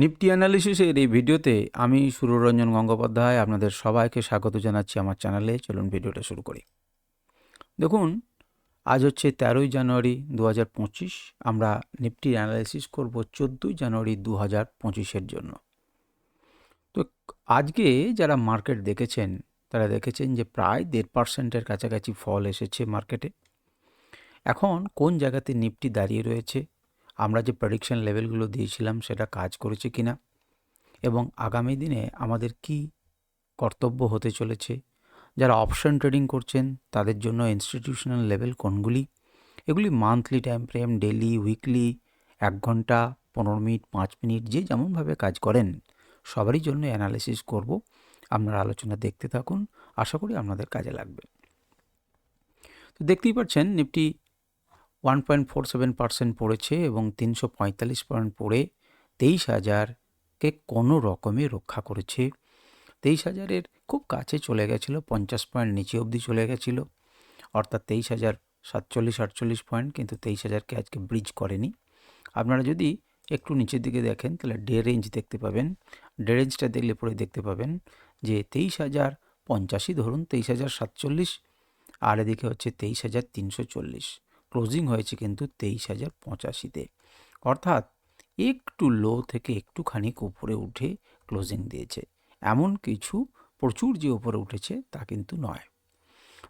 Nifty অ্যানালিসিসের এই ভিডিওতে আমি সুররঞ্জন গঙ্গোপাধ্যায় আপনাদের সবাইকে স্বাগত জানাচ্ছি আমার চ্যানেলে। চলুন ভিডিওটা শুরু করি। দেখুন, আজ হচ্ছে তেরোই জানুয়ারি দু হাজার পঁচিশ। আমরা নিফটির অ্যানালিসিস করব চোদ্দোই জানুয়ারি দু হাজার পঁচিশের জন্য। তো আজকে যারা মার্কেট দেখেছেন, তারা দেখেছেন যে প্রায় দেড় পার্সেন্টের কাছাকাছি ফল এসেছে মার্কেটে এখন কোন জায়গাতে নিফটি দাঁড়িয়ে রয়েছে? আমরা যে প্রেডিকশন লেভেলগুলো দিয়েছিলাম সেটা কাজ করেছে কি না এবং আগামী দিনে আমাদের কি কর্তব্য হতে চলেছে? যারা অপশন ট্রেডিং করছেন, তাদের জন্য ইনস্টিটিউশনাল লেভেল কোনগুলি? এগুলি monthly time frame daily weekly এক ঘণ্টা, পনেরো মিনিট, পাঁচ মিনিট, যে যেমনভাবে কাজ করেন, সবারই জন্য অ্যানালিসিস করব। আপনারা আলোচনা দেখতে থাকুন। আশা করি আপনাদের কাজে লাগবে। তো দেখতেই পাচ্ছেন, Nifty one point four seven percent পড়েছে এবং তিনশো পঁয়তাল্লিশ পয়েন্ট পড়ে তেইশ হাজারকে কোনো রকমে রক্ষা করেছে। তেইশ হাজারের খুব কাছে চলে গেছিল, পঞ্চাশ পয়েন্ট নিচে অবধি চলে গেছিল। অর্থাৎ তেইশ হাজার সাতচল্লিশ আটচল্লিশ পয়েন্ট কিন্তু তেইশ হাজারকে আজকে ব্রিজ করেনি। আপনারা যদি একটু নিচের দিকে দেখেন, তাহলে ডে রেঞ্জ দেখতে পাবেন। ডে রেঞ্জটা দেখলে পরে দেখতে পাবেন যে তেইশ হাজার পঞ্চাশই ধরুন, তেইশ হাজার সাতচল্লিশ, আর এদিকে হচ্ছে তেইশ হাজার তিনশো চল্লিশ। ক্লোজিং হয়েছে কিন্তু তেইশ হাজার পঁচাশিতে। অর্থাৎ একটু লো থেকে একটুখানি উপরে উঠে ক্লোজিং দিয়েছে। এমন কিছু প্রচুর যে উপরে উঠেছে তা কিন্তু নয়।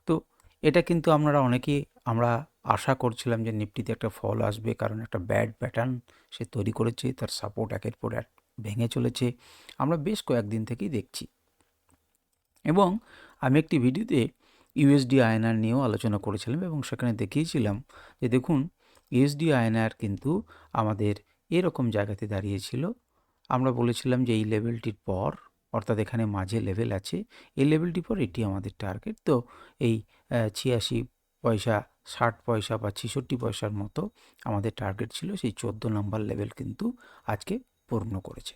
তো এটা কিন্তু আমরা অনেকে, আমরা আশা করছিলাম যে নিফটিতে একটা ফল আসবে কারণ একটা ব্যাড প্যাটার্ন সে তৈরি করেছে, তার সাপোর্ট একের পর এক ভেঙে চলেছে। আমরা বেশ কয়েকদিন থেকেই দেখছি। এবং আমি একটি ভিডিওতে ইউএসডি আয়নার নিয়েও আলোচনা করেছিলাম এবং সেখানে দেখিয়েছিলাম যে দেখুন, ইউএসডি আয়নার কিন্তু আমাদের এরকম জায়গাতে দাঁড়িয়েছিল। আমরা বলেছিলাম যে এই লেভেলটির পর, অর্থাৎ এখানে মাঝে লেভেল আছে, এই লেভেলটির পর এটি আমাদের টার্গেট। তো এই ছিয়াশি পয়সা, ষাট পয়সা বা ছেষট্টি পয়সার মতো আমাদের টার্গেট ছিল, সেই চোদ্দ নম্বর লেভেল কিন্তু আজকে পূর্ণ করেছে।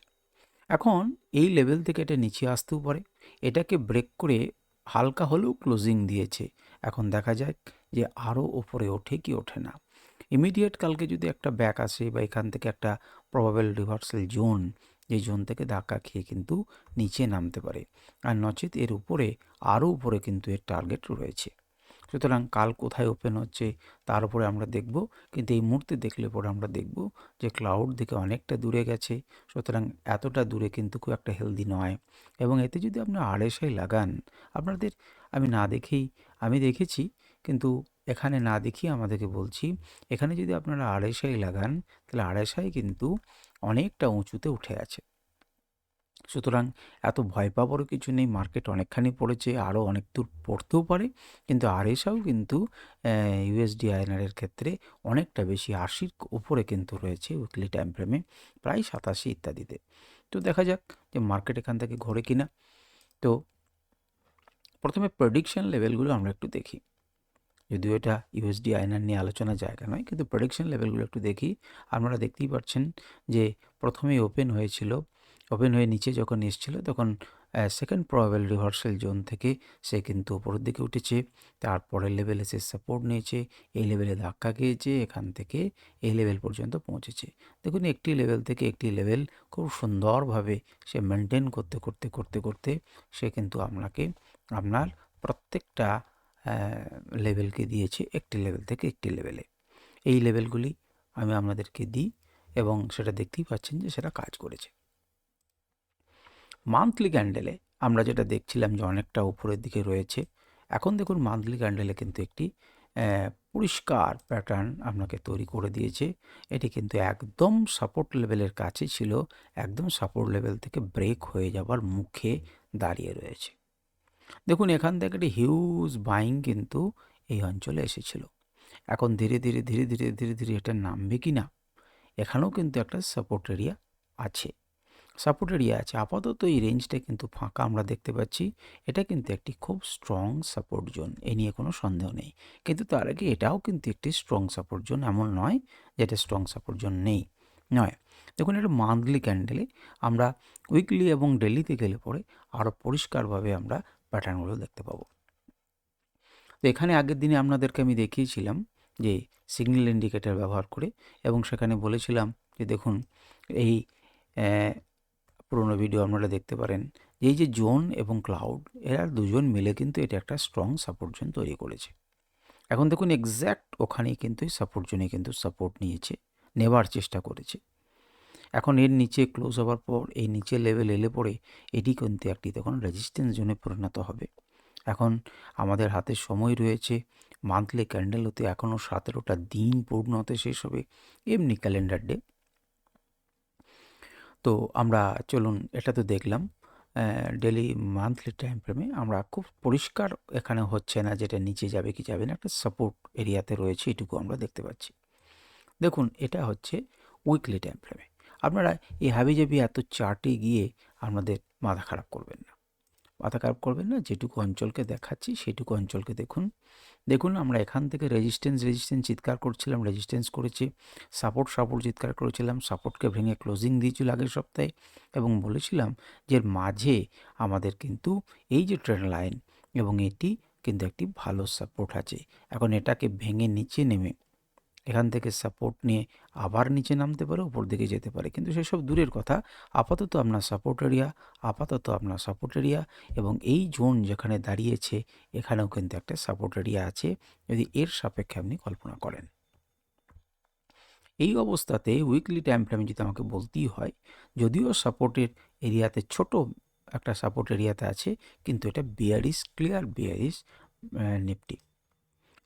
এখন এই লেভেল থেকে এটা নিচে আসতেও পারে। এটাকে ব্রেক করে হালকা হলেও ক্লোজিং দিয়েছে। এখন দেখা যাক যে আরও ওপরে ওঠে কি ওঠে না। ইমিডিয়েট কালকে যদি একটা ব্যাক আসে বা এখান থেকে একটা প্রবাবেল রিভার্সাল জোন যে জোন থেকে ধাক্কা খেয়ে কিন্তু নিচে নামতে পারে। আর নচেত এর উপরে, আরও উপরে কিন্তু এর টার্গেট রয়েছে। সুতরাং কাল কোথায় ওপেন হচ্ছে, তার উপরে আমরা দেখব। কিন্তু এই মুহূর্তে দেখলে পরে আমরা দেখব যে ক্লাউড দিকে অনেকটা দূরে গেছে, সুতরাং এতটা দূরে কিন্তু খুব একটা হেলদি নয়। এবং এতে যদি আপনার আড়াইশাই লাগান, আপনাদের আমি না দেখেই, আমি দেখেছি, কিন্তু এখানে না দেখি আমাদেরকে বলছি, এখানে যদি আপনারা আড়াইশাই লাগান, তাহলে আড়াইশাই কিন্তু অনেকটা উঁচুতে উঠে আছে। সুতরাং এত ভয় পাবারও কিছু নেই। মার্কেট অনেকখানি পড়েছে, আরও অনেক দূর পড়তেও পারে, কিন্তু আরএসআও কিন্তু ইউএসডি আইনারের ক্ষেত্রে অনেকটা বেশি আশির উপরে কিন্তু রয়েছে উইকলি টাইম ফ্রেমে প্রায় সাতাশি ইত্যাদিতে। তো দেখা যাক যে মার্কেট এখান থেকে ঘোরে কিনা। তো প্রথমে প্রেডিকশন লেভেলগুলো আমরা একটু দেখি। যদিও এটা ইউএসডি আয়নার নিয়ে আলোচনা জায়গা নয়, কিন্তু প্রেডিকশন লেভেলগুলো একটু দেখি। আপনারা দেখতেই পাচ্ছেন যে প্রথমেই ওপেন হয়েছিল ওপেন হয়ে নিচে যখন এসেছিল, তখন সেকেন্ড প্রবাবেল রিভার্সাল জোন থেকে সে কিন্তু উপরের দিকে উঠেছে। তারপরের লেভেলে সে সাপোর্ট নিয়েছে, এই লেভেলে ধাক্কা খেয়েছে, এখান থেকে এই লেভেল পর্যন্ত পৌঁছেছে। দেখুন, একটি লেভেল থেকে একটি লেভেল খুব সুন্দরভাবে সে মেনটেন করতে করতে করতে করতে সে কিন্তু আপনাকে, আপনার প্রত্যেকটা লেভেলকে দিয়েছে একটি লেভেল থেকে একটি লেভেলে এই লেভেলগুলি আমি আপনাদেরকে দিই এবং সেটা দেখতেই পাচ্ছেন যে সেটা কাজ করেছে। মান্থলি ক্যান্ডেলে আমরা যেটা দেখছিলাম যে অনেকটা উপরের দিকে রয়েছে, এখন দেখুন মান্থলি ক্যান্ডেলে কিন্তু একটি পরিষ্কার প্যাটার্ন আপনাকে তৈরি করে দিয়েছে। এটি কিন্তু একদম সাপোর্ট লেভেলের কাছে ছিল, একদম সাপোর্ট লেভেল থেকে ব্রেক হয়ে যাবার মুখে দাঁড়িয়ে রয়েছে। দেখুন এখান থেকে একটি হিউজ বাইং কিন্তু এই অঞ্চলে এসেছিল। এখন ধীরে ধীরে ধীরে ধীরে ধীরে ধীরে এটা নামবে কি না এখানেও কিন্তু একটা সাপোর্ট এরিয়া আছে। সাপোর্ট এরিয়া আছে। আপাতত এই রেঞ্জটা কিন্তু ফাঁকা আমরা দেখতে পাচ্ছি। এটা কিন্তু একটি খুব স্ট্রং সাপোর্ট জোন এ নিয়ে কোনো সন্দেহ নেই। কিন্তু তার আগে এটাও কিন্তু একটি স্ট্রং সাপোর্ট জোন এমন নয় যে এটা স্ট্রং সাপোর্ট জোন নেই। নয়, দেখুন এটা মান্থলি ক্যান্ডেলে আমরা উইকলি এবং ডেলিতে গেলে পরে আরও পরিষ্কারভাবে আমরা প্যাটার্নগুলো দেখতে পাবো। তো এখানে আগের দিনে আপনাদেরকে আমি দেখিয়েছিলাম যে সিগন্যাল ইন্ডিকেটার ব্যবহার করে এবং সেখানে বলেছিলাম যে দেখুন এই পুরোনো ভিডিও আপনারা দেখতে পারেন। এই যে জোন এবং ক্লাউড এরা দুজন মিলে কিন্তু এটা একটা স্ট্রং সাপোর্ট জোন তৈরি করেছে। এখন দেখুন এক্স্যাক্ট ওখানেই কিন্তু সাপোর্ট জোনে কিন্তু সাপোর্ট নিয়েছে, নেবার চেষ্টা করেছে। এখন এর নিচে ক্লোজ হওয়ার পর, এই নিচে লেভেল এলে পরে এটি কিন্তু একটি তখন রেজিস্ট্যান্স জোনে পরিণত হবে। এখন আমাদের হাতে সময় রয়েছে মান্থলি ক্যান্ডেল হতে এখনও সতেরোটা দিন পূর্ণ হতে শেষ হবে, এমনি ক্যালেন্ডার ডে তো আমরা চলুন এটা তো দেখলাম ডেলি মান্থলি টাইম ফ্রেমে আমরা খুব পরিষ্কার এখানে হচ্ছে না যেটা নিচে যাবে কি যাবে না, একটা সাপোর্ট এরিয়াতে রয়েছে এটুকু আমরা দেখতে পাচ্ছি। দেখুন, এটা হচ্ছে উইকলি টাইম ফ্রেমে আপনারা এই হাবিজাবি এত চার্টে গিয়ে আপনাদের মাথা খারাপ করবেন না। মাথা খারাপ করবেন না, যেটুকু অঞ্চলকে দেখাচ্ছি সেটুকু অঞ্চলকে দেখুন। দেখুন, আমরা এখান থেকে রেজিস্ট্যান্স রেজিস্ট্যান্স চিৎকার করছিলাম রেজিস্ট্যান্স করেছি সাপোর্ট সাপোর্ট চিৎকার করেছিলাম সাপোর্টকে ভেঙে ক্লোজিং দিয়েছিল আগের সপ্তাহে এবং বলেছিলাম যে মাঝে আমাদের কিন্তু এই যে ট্রেন লাইন এবং এটি কিন্তু একটি ভালো সাপোর্ট আছে। এখন এটাকে ভেঙে নিচে নেমে এখান থেকে সাপোর্ট নিয়ে আবার নিচে নামতে পারে, উপর দিকে যেতে পারে। কিন্তু সেসব দূরের কথা, আপাতত আপনার সাপোর্ট এরিয়া আপাতত আপনার সাপোর্ট এরিয়া এবং এই জোন যেখানে দাঁড়িয়েছে, এখানেও কিন্তু একটা সাপোর্ট এরিয়া আছে, যদি এর সাপেক্ষে আপনি কল্পনা করেন। এই অবস্থাতে উইকলি টাইম ফ্রেমে যদি আমাকে বলতেই হয়, যদিও সাপোর্টের এরিয়াতে ছোট একটা সাপোর্ট এরিয়াতে আছে, কিন্তু এটা বিয়ারিস ক্লিয়ার বিয়ারিস নিফটি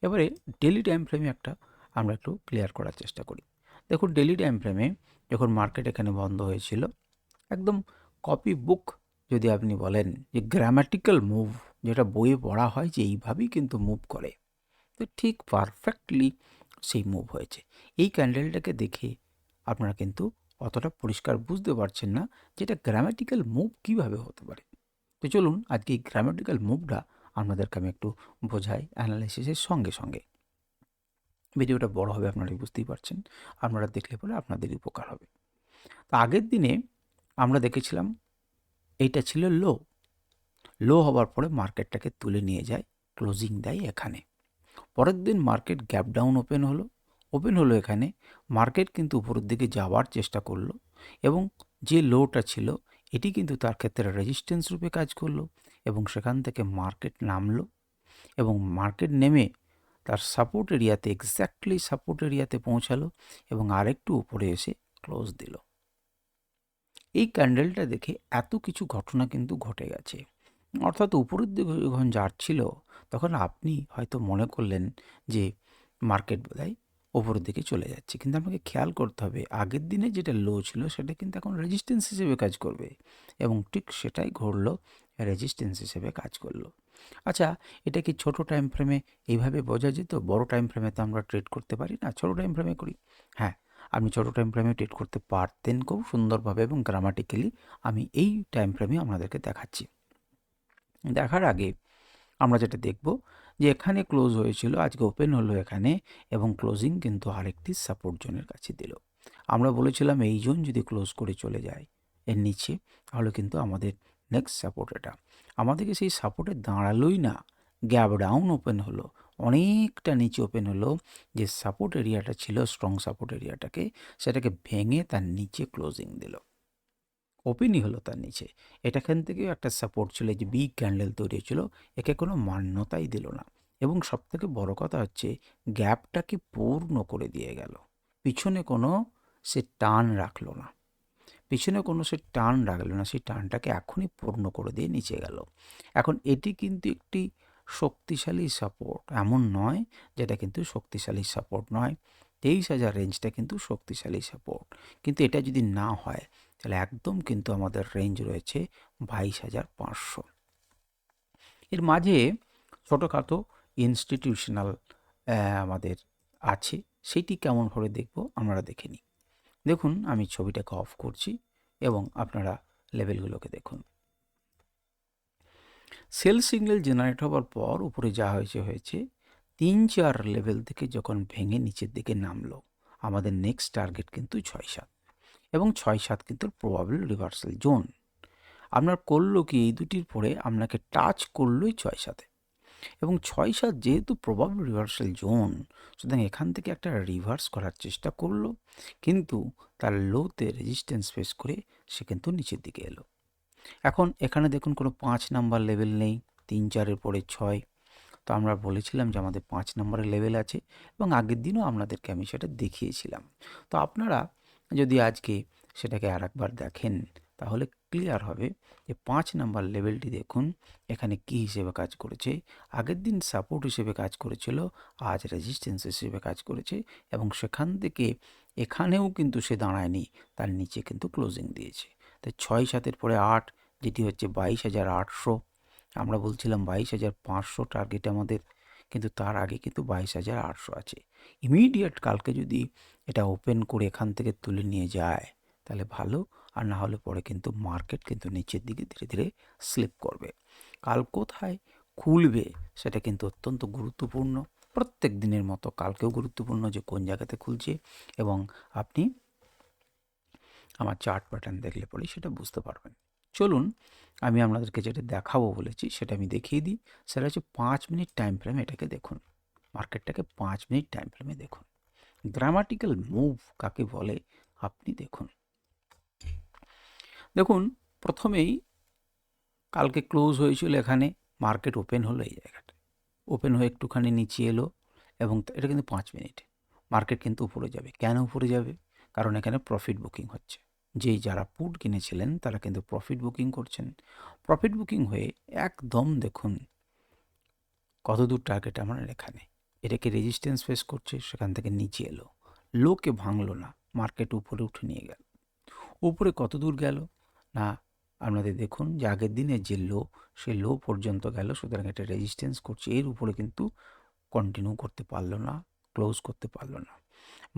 এবারে ডেলি টাইম ফ্রেমে একটা আমরা একটু ক্লিয়ার করার চেষ্টা করি। দেখুন ডেলি টাইম ফ্রেমে যখন মার্কেট এখানে বন্ধ হয়েছিল, একদম কপি বুক যদি আপনি বলেন যে গ্রামাটিক্যাল মুভ যেটা বইয়ে পড়া হয় যে এইভাবেই কিন্তু মুভ করে, তো ঠিক পারফেক্টলি সেই মুভ হয়েছে। এই ক্যান্ডেলটাকে দেখে আপনারা কিন্তু অতটা পরিষ্কার বুঝতে পারছেন না যেটা গ্রামাটিক্যাল মুভ কীভাবে হতে পারে। তো চলুন, আজকে এই গ্রামাটিক্যাল মুভটা আপনাদেরকে আমি একটু বোঝাই অ্যানালাইসিসের সঙ্গে সঙ্গে। ভিডিওটা বড় হবে, আপনারা বুঝতেই পারছেন। আপনারা দেখলে পরে আপনাদের উপকার হবে। তো আগের দিনে আমরা দেখেছিলাম, এইটা ছিল লো। লো হওয়ার পরে মার্কেটটাকে তুলে নিয়ে যায়, ক্লোজিং দেয় এখানে। পরের দিন মার্কেট গ্যাপ ডাউন ওপেন হলো। ওপেন হলো এখানে। মার্কেট কিন্তু উপরের দিকে যাওয়ার চেষ্টা করল এবং যে লোটা ছিল, এটি কিন্তু তার ক্ষেত্রে রেজিস্ট্যান্স রূপে কাজ করল এবং সেখান থেকে মার্কেট নামলো এবং মার্কেট নেমে তার সাপোর্ট এরিয়াতে এক্স্যাক্টলি সাপোর্ট এরিয়াতে পৌঁছালো এবং আরেকটু উপরে এসে ক্লোজ দিল। এই ক্যান্ডেলটা দেখে এত কিছু ঘটনা কিন্তু ঘটে গেছে। অর্থাৎ উপরের দিকে যখন যাচ্ছিল, তখন আপনি হয়তো মনে করলেন যে মার্কেট বোধহয় ওপরের দিকে চলে যাচ্ছে। কিন্তু আপনাকে খেয়াল করতে হবে, আগের দিনে যেটা লো ছিল সেটা কিন্তু এখন রেজিস্ট্যান্স হিসেবে কাজ করবে এবং ঠিক সেটাই ঘটলো রেজিস্ট্যান্স হিসেবে কাজ করল। আচ্ছা এটা কি ছোট টাইম ফ্রেমে এইভাবে বোঝা যেত? বড় টাইম ফ্রেমে তো আমরা ট্রেড করতে পারি না, ছোট টাইম ফ্রেমে করি। হ্যাঁ আপনি ছোট টাইম ফ্রেমে ট্রেড করতে পারতেন খুব সুন্দরভাবে এবং গ্রামাটিক্যালি আমি এই টাইম ফ্রেমে আপনাদেরকে দেখাচ্ছি। দেখার আগে আমরা যেটা দেখব যে এখানে ক্লোজ হয়েছিল, আজকে ওপেন হলো এখানে এবং ক্লোজিং কিন্তু আরেকটি সাপোর্ট জোনের কাছে দিল। আমরা বলেছিলাম এই জোন যদি ক্লোজ করে চলে যায়, এর নিচে, তাহলে কিন্তু আমাদের নেক্সট সাপোর্ট এটা। আমাদেরকে সেই সাপোর্টে দাঁড়ালোই না। গ্যাপ ডাউন ওপেন হলো, অনেকটা নিচে ওপেন হলো। যে সাপোর্ট এরিয়াটা ছিল স্ট্রং সাপোর্ট এরিয়াটাকে সেটাকে ভেঙে তার নিচে ক্লোজিং দিল। ওপেনই হলো তার নিচে। এটাখান থেকেও একটা সাপোর্ট ছিল যে বিগ ক্যান্ডেল তৈরি হয়েছিল, একে কোনো মান্যতাই দিল না। এবং সবথেকে বড় কথা হচ্ছে গ্যাপটাকে পূর্ণ করে দিয়ে গেল। পিছনে কোনো সে টান রাখল না। পিছনে কোনো সে টান রাখল না, সেই টানটাকে এখনই পূর্ণ করে দিয়ে নিচে গেল। এখন এটি কিন্তু একটি শক্তিশালী সাপোর্ট এমন নয় যেটা কিন্তু শক্তিশালী সাপোর্ট নয়। তেইশ হাজার রেঞ্জটা কিন্তু শক্তিশালী সাপোর্ট কিন্তু এটা যদি না হয়, তাহলে একদম কিন্তু আমাদের রেঞ্জ রয়েছে বাইশ হাজার পাঁচশো। এর মাঝে ছোটোখাটো ইনস্টিটিউশনাল আমাদের আছে। সেটি কেমন করে দেখব আমরা দেখে নিই। দেখুন, আমি ছবিটাকে অফ করছি এবং আপনারা লেভেলগুলোকে দেখুন। সেল সিগন্যাল জেনারেট হওয়ার পর উপরে যা হয়েছে হয়েছে তিন চার লেভেল থেকে যখন ভেঙে নিচের দিকে নামলো, আমাদের নেক্সট টার্গেট কিন্তু ছয় সাত এবং ছয় সাত কিন্তু প্রবাবল রিভার্সাল জোন আপনার করল কি, এই দুটির পরে আপনাকে টাচ করলোই ছয় সাথে এবং ছয় সাত যেহেতু প্রবাবল রিভার্সাল জোন সুতরাং এখান থেকে একটা রিভার্স করার চেষ্টা করল, কিন্তু তার লোতে রেজিস্ট্যান্স ফেস করে সে কিন্তু নিচের দিকে এলো। এখন এখানে দেখুন কোনো পাঁচ নাম্বার লেভেল নেই, তিন চারের পরে ছয়। তো আমরা বলেছিলাম যে আমাদের পাঁচ নম্বরের লেভেল আছে এবং আগের দিনও আপনাদেরকে আমি সেটা দেখিয়েছিলাম। তো আপনারা যদি আজকে সেটাকে আর দেখেন, তাহলে ক্লিয়ার হবে যে পাঁচ নাম্বার লেভেলটি দেখুন, এখানে কি হিসেবে কাজ করেছে। আগের দিন সাপোর্ট হিসেবে কাজ করেছিল, আজ রেজিস্ট্যান্স হিসেবে কাজ করেছে এবং সেখান থেকে এখানেও কিন্তু সে দাঁড়ায়নি, তার নিচে কিন্তু ক্লোজিং দিয়েছে। তো ছয় সাতের পরে আট, যেটি হচ্ছে বাইশ হাজার আটশো, আমরা বলছিলাম বাইশ হাজার পাঁচশো টার্গেট আমাদের, কিন্তু তার আগে কিন্তু বাইশ হাজার আটশো আছে। ইমিডিয়েট কালকে যদি এটা ওপেন করে এখান থেকে তুলে নিয়ে যায়, তাহলে ভালো। আর না হলে পরে কিন্তু মার্কেট কিন্তু নিচের দিকে ধীরে ধীরে স্লিপ করবে। কাল কোথায় খুলবে সেটা কিন্তু অত্যন্ত গুরুত্বপূর্ণ। প্রত্যেক দিনের মতো কালকেও গুরুত্বপূর্ণ যে কোন জায়গাতে খুলছে এবং আপনি আমার চার্ট প্যাটার্ন দেখলে পরে সেটা বুঝতে পারবেন। চলুন, আমি আপনাদেরকে যেটা দেখাবো বলেছি সেটা আমি দেখিয়ে দিই। সেটা হচ্ছে পাঁচ মিনিট টাইম ফ্রেম এটাকে দেখুন। মার্কেটটাকে পাঁচ মিনিট টাইম ফ্রেমে দেখুন। গ্রামাটিক্যাল মুভ কাকে বলে? আপনি দেখুন। দেখুন, প্রথমেই কালকে ক্লোজ হয়েছিল এখানে মার্কেট ওপেন হলো এই জায়গাটা। ওপেন হয়ে একটুখানি নিচে এলো এবং এটা কিন্তু পাঁচ মিনিট মার্কেট কিন্তু উপরে যাবে। কেন উপরে যাবে? কারণ এখানে প্রফিট বুকিং হচ্ছে। যেই যারা পুট কিনেছিলেন, তারা কিন্তু প্রফিট বুকিং করছেন। প্রফিট বুকিং হয়ে একদম দেখুন, কত দূর টার্গেট আমার এখানে। এটাকে রেজিস্ট্যান্স ফেস করছে? সেখান থেকে নিচে এলো। লোকে ভাঙলো না। মার্কেট উপরে উঠে নিয়ে গেল। উপরে কত দূর গেল? না, আপনাদের দেখুন যে আগের দিনের যে লো, সে লো পর্যন্ত গেল, সুতরাং এটা রেজিস্ট্যান্স করছে। এর উপরে কিন্তু কন্টিনিউ করতে পারল না ক্লোজ করতে পারল না।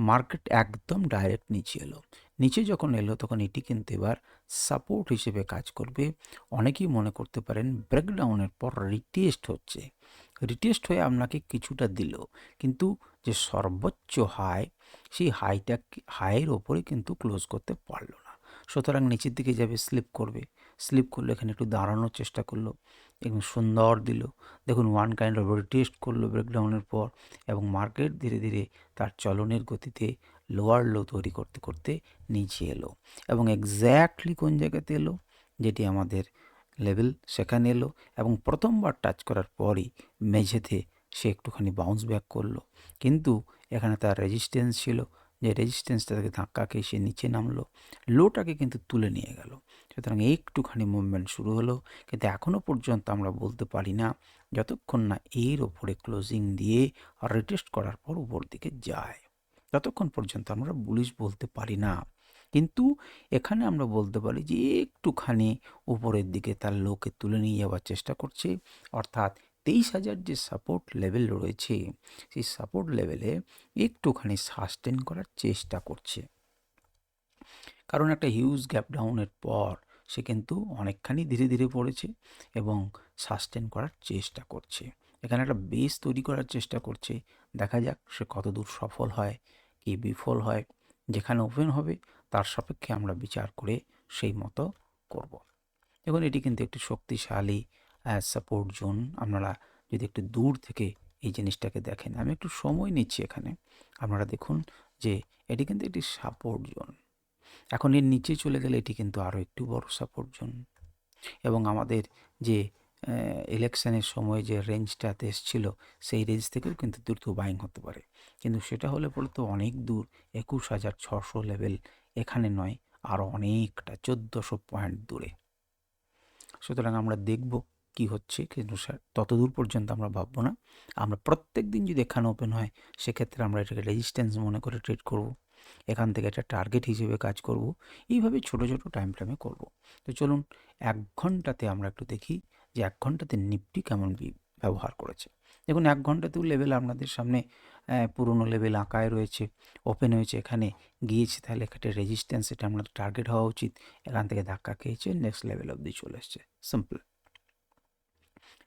মার্কেট একদম ডাইরেক্ট নিচে এলো। নিচে যখন এলো, তখন এটি কিন্তু এবার সাপোর্ট হিসেবে কাজ করবে। অনেকেই মনে করতে পারেন ব্রেকডাউনের পর রিটেস্ট হচ্ছে। রিটেস্ট হয়ে আপনাকে কিছুটা দিল, কিন্তু যে সর্বোচ্চ হাই সেই হাইটা হাইয়ের ওপরে কিন্তু ক্লোজ করতে পারল না। সুতরাং নিচের দিকে যাবে স্লিপ করবে। স্লিপ করল, এখানে একটু দাঁড়ানোর চেষ্টা করল এবং সুন্দর দিল। দেখুন ওয়ান কাইন্ড অফ টেস্ট করল ব্রেকডাউনের পর এবং মার্কেট ধীরে ধীরে তার চলনের গতিতে লোয়ার লো তৈরি করতে করতে নিচে এলো এবং এক্স্যাক্টলি কোন জায়গাতে এলো? যেটি আমাদের লেভেল সেখানে এলো এবং প্রথমবার টাচ করার পরই মেঝেতে সে একটুখানি বাউন্স ব্যাক করল। কিন্তু এখানে তার রেজিস্ট্যান্স ছিল রেজিস্ট্যান্সটা থেকে ধাক্কা খেয়ে সে নিচে নামলো, লোটাকে কিন্তু তুলে নিয়ে গেল। সুতরাং একটুখানি মুভমেন্ট শুরু হলো, কিন্তু এখনও পর্যন্ত আমরা বলতে পারি না, যতক্ষণ না এর ওপরে ক্লোজিং দিয়ে আর রিটেস্ট করার পর উপর দিকে যায়। ততক্ষণ পর্যন্ত আমরা বুলিশ বলতে পারি না। কিন্তু এখানে আমরা বলতে পারি যে একটুখানি উপরের দিকে তার লোকে তুলে নিয়ে যাওয়ার চেষ্টা করছে, অর্থাৎ তেইশ হাজার যে সাপোর্ট লেভেল রয়েছে, সেই সাপোর্ট লেভেলে একটুখানি সাস্টেন করার চেষ্টা করছে। কারণ একটা হিউজ গ্যাপ ডাউনের পর সে কিন্তু অনেকখানি ধীরে ধীরে পড়েছে এবং সাস্টেন করার চেষ্টা করছে। এখানে একটা বেস তৈরি করার চেষ্টা করছে। দেখা যাক সে কতদূর সফল হয়, কি বিফল হয়, যেখানে ওপেন হবে, তার সাপেক্ষে আমরা বিচার করে সেই মতো করব। দেখুন, এটি কিন্তু একটি শক্তিশালী সাপোর্ট জোন আপনারা যদি একটু দূর থেকে এই জিনিসটাকে দেখেন, আমি একটু সময় নিচ্ছি এখানে, আপনারা দেখুন যে এটি কিন্তু একটি সাপোর্ট জোন এখন এর নিচে চলে গেলে এটি কিন্তু আরও একটু বড় সাপোর্ট জোন এবং আমাদের যে ইলেকশনের সময় যে রেঞ্জটাতে এসেছিল, সেই রেঞ্জ থেকেও কিন্তু দ্রুত বাইং হতে পারে। কিন্তু সেটা হলে পরে তো অনেক দূর, একুশ হাজার ছশো লেভেল এখানে নয়, আরও অনেকটা, চোদ্দোশো পয়েন্ট দূরে। সুতরাং আমরা দেখব কি হচ্ছে কিন্তু তত দূর পর্যন্ত আমরা ভাববো না। আমরা প্রত্যেক দিন যদি এখানে ওপেন হয়, সেক্ষেত্রে আমরা এটাকে রেজিস্ট্যান্স মনে করে ট্রেড করব। এখান থেকে একটা টার্গেট হিসেবে কাজ করব। এইভাবে ছোট ছোট টাইম ফ্রেমে করব। তো চলুন, এক ঘন্টাতে আমরা একটু দেখি যে এক ঘন্টাতে নিফটি কেমন ব্যবহার করেছে। দেখুন, এক ঘন্টাতেও লেভেল আপনাদের সামনে পুরনো লেভেল আঁকায় রয়েছে ওপেন হয়েছে, এখানে গিয়েছে, তাহলে একটা রেজিস্ট্যান্স এটা আমাদের টার্গেট হওয়া উচিত। এখান থেকে ধাক্কা খেয়েছে নেক্সট লেভেল অবধি চলে এসছে। সিম্পল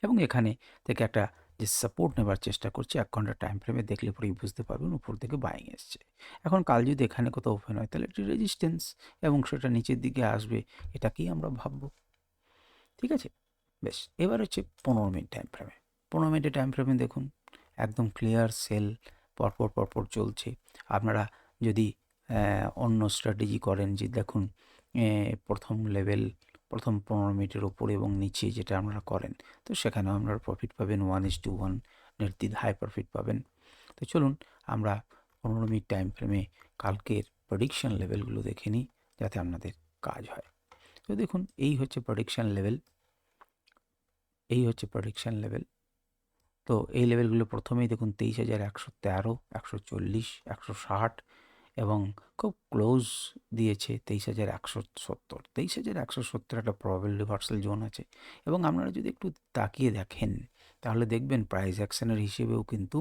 এবং এখানে থেকে একটা যে সাপোর্ট নেবার চেষ্টা করছে, এক ঘণ্টা টাইম ফ্রেমে দেখলে পরেই বুঝতে পারবেন উপর থেকে বাইং এসছে। এখন কাল যদি এখানে কোথাও ওপেন হয়, তাহলে একটি রেজিস্ট্যান্স এবং সেটা নিচের দিকে আসবে, এটাকেই আমরা ভাববো। ঠিক আছে? বেশ, এবার হচ্ছে পনেরো মিনিট টাইম ফ্রেমে পনেরো মিনিটের টাইম ফ্রেমে দেখুন, একদম ক্লিয়ার সেল পরপর পরপর চলছে। আপনারা যদি অন্য স্ট্র্যাটেজি করেন যে দেখুন প্রথম লেভেল প্রথম পনেরো মিনিটের ওপরে এবং নিচে যেটা আপনারা করেন, তো সেখানেও আপনারা প্রফিট পাবেন ওয়ান ইস টু ওয়ান নির্দিত হাই প্রফিট পাবেন। তো চলুন, আমরা পনেরো মিনিট টাইম ফ্রেমে কালকের প্রেডিকশন লেভেলগুলো দেখে নিই, যাতে আপনাদের কাজ হয়। তো দেখুন, এই হচ্ছে প্রেডিকশন লেভেল এই হচ্ছে প্রেডিকশন লেভেল তো এই লেভেলগুলো প্রথমেই দেখুন তেইশ হাজার একশো তেরো, একশো চল্লিশ, একশো ষাট এবং খুব ক্লোজ দিয়েছে তেইশ হাজার একশো সত্তর। তেইশ হাজার একশো সত্তর একটা প্রবেল রিভার্সাল জোন আছে। এবং আপনারা যদি একটু তাকিয়ে দেখেন, তাহলে দেখবেন প্রাইস অ্যাকশনের হিসেবেও কিন্তু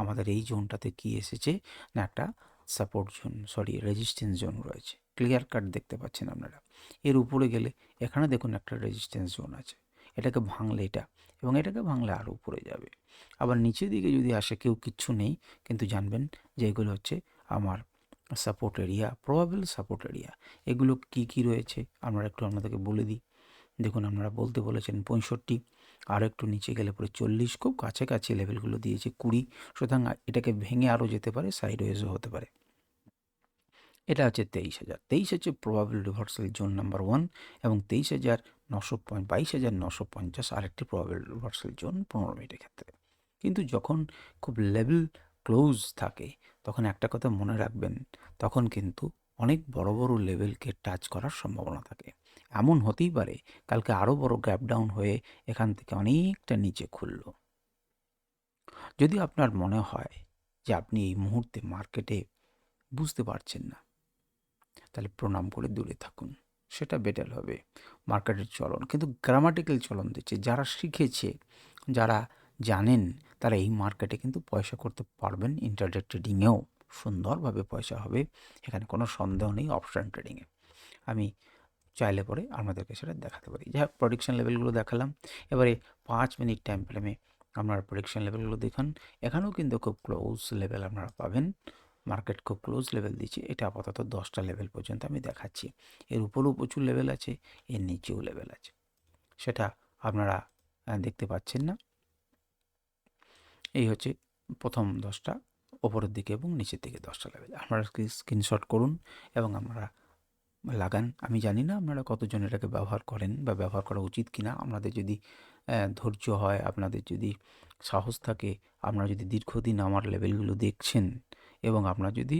আমাদের এই জোনটাতে কি এসেছে না একটা support zone sorry resistance zone রয়েছে। ক্লিয়ার কাট দেখতে পাচ্ছেন আপনারা। এর উপরে গেলে এখানে দেখুন একটা রেজিস্ট্যান্স জোন আছে। এটাকে ভাঙলে এটা এবং এটাকে ভাঙলে আরও উপরে যাবে। আবার নিচের দিকে যদি আসে, কেউ কিচ্ছু নেই, কিন্তু জানবেন যে এগুলো হচ্ছে আমার support area probable support area এগুলো কি কি রয়েছে? আমরা একটু আপনাদেরকে বলে দিই। দেখুন, আপনারা বলতে বলেছেন পঁয়ষট্টি আর একটু নিচে গেলে পরে চল্লিশ, খুব কাছাকাছি লেভেলগুলো দিয়েছে কুড়ি, সুতরাং এটাকে ভেঙে আরও যেতে পারে সাইড ওয়েজও হতে পারে। এটা হচ্ছে তেইশ হাজার। তেইশ হচ্ছে probable reversal zone number one এবং তেইশ হাজার নশো বাইশ হাজার নশো পঞ্চাশ, আরেকটি প্রবাবল রিভার্সাল জোন পনেরো মিনিটের ক্ষেত্রে। কিন্তু যখন খুব লেভেল ক্লোজ থাকে, তখন একটা কথা মনে রাখবেন, তখন কিন্তু অনেক বড় বড় লেভেলকে টাচ করার সম্ভাবনা থাকে। এমন হতেই পারে, কালকে আরও বড় গ্যাপ ডাউন হয়ে এখান থেকে অনেকটা নিচে খুলল। যদি আপনার মনে হয় যে আপনি এই মুহূর্তে মার্কেটে বুঝতে পারছেন না, তাহলে প্রণাম করে দূরে থাকুন, সেটা বেটার হবে। মার্কেটের চলন, কিন্তু গ্রামাটিক্যাল চলন দিচ্ছে, যারা শিখেছে, যারা জানেন, তারা এই মার্কেটে কিন্তু পয়সা করতে পারবেন। ইন্টারডে ট্রেডিংয়েও সুন্দরভাবে পয়সা হবে। এখানে কোনো সন্দেহ নেই অপশান ট্রেডিংয়ে আমি চাইলে পরে আপনাদেরকে সেটা দেখাতে পারি। হোক প্রডিকশন লেভেলগুলো দেখালাম। এবারে পাঁচ মিনিট টাইম ফ্রেমে আপনারা প্রডিকশন লেভেলগুলো দেখুন। এখানেও কিন্তু খুব ক্লোজ লেভেল আপনারা পাবেন। মার্কেট খুব ক্লোজ লেভেল দিচ্ছে। এটা আপাতত দশটা লেভেল পর্যন্ত আমি দেখাচ্ছি। এর উপরেও প্রচুর লেভেল আছে, এর নিচেও লেভেল আছে। সেটা আপনারা দেখতে পাচ্ছেন না। এই হচ্ছে প্রথম দশটা, ওপরের দিকে এবং নিচের দিকে দশটা লেভেল আপনারা স্ক্রিনশট করুন এবং আমরা লাগান। আমি জানি না আপনারা কতজন এটাকে ব্যবহার করেন বা ব্যবহার করা উচিত কি না আপনাদের যদি ধৈর্য হয়, আপনাদের যদি সাহস থাকে, আপনারা যদি দীর্ঘদিন আমার লেভেলগুলো দেখছেন এবং আপনার যদি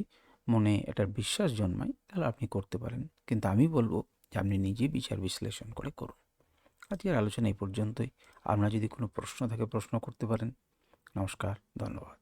মনে এটার বিশ্বাস জন্মায়, তাহলে আপনি করতে পারেন। কিন্তু আমি বলব যে আপনি নিজে বিচার বিশ্লেষণ করে করুন। আজকের আলোচনা এই পর্যন্তই। আপনার যদি কোনো প্রশ্ন থাকে, প্রশ্ন করতে পারেন। não buscar download.